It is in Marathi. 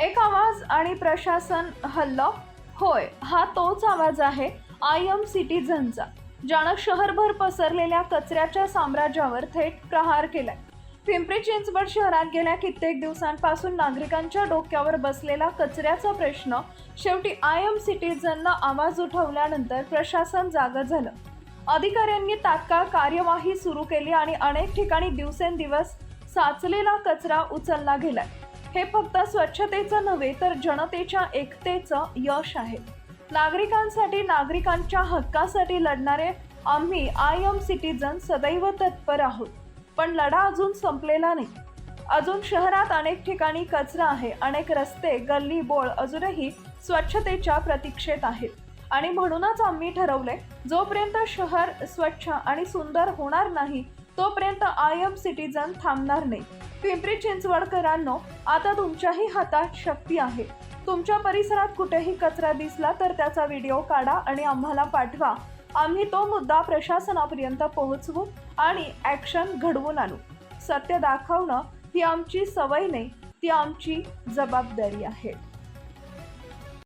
एक आवाज आणि प्रशासन हल्ला? होय हा तोच आवाज आहे आय एम सिटीझनचा ज्यानं शहरभर पसरलेल्या कचऱ्याच्या साम्राज्यावर थेट प्रहार केलाय. पिंपरी चिंचवड शहरात गेल्या कित्येक दिवसांपासून नागरिकांच्या डोक्यावर बसलेला कचऱ्याचा प्रश्न शेवटी आय एम सिटीझननं आवाज उठवल्यानंतर प्रशासन जागं झालं. अधिकाऱ्यांनी तात्काळ कार्यवाही सुरू केली आणि अनेक ठिकाणी दिवसेंदिवस साचलेला कचरा उचलला गेलाय. हे फक्त स्वच्छतेचं नव्हे तर जनतेच्या एकतेचं यश आहे. नागरिकांसाठी नागरिकांच्या हक्कासाठी लढणारे आम्ही आय एम सिटीजन सदैव तत्पर आहोत. पण लढा अजून संपलेला नाही. अजून शहरात अनेक ठिकाणी कचरा आहे अनेक रस्ते गल्ली बोळ अजूनही स्वच्छतेच्या प्रतीक्षेत आहेत. आणि म्हणूनच आम्ही ठरवले जोपर्यंत शहर स्वच्छ आणि सुंदर होणार नाही तोपर्यंत आय एम सिटीजन थांबणार नाही. पिंपरी चिंचवडकरांनो आता तुमच्याही हातात शक्ती आहे. तुमच्या परिसरात कुठेही कचरा दिसला तर त्याचा व्हिडिओ काढा आणि आम्हाला पाठवा. आम्ही तो मुद्दा प्रशासनापर्यंत पोहोचवू आणि ॲक्शन घडवून आणू. सत्य दाखवणं ही आमची सवय नाही ती आमची जबाबदारी आहे.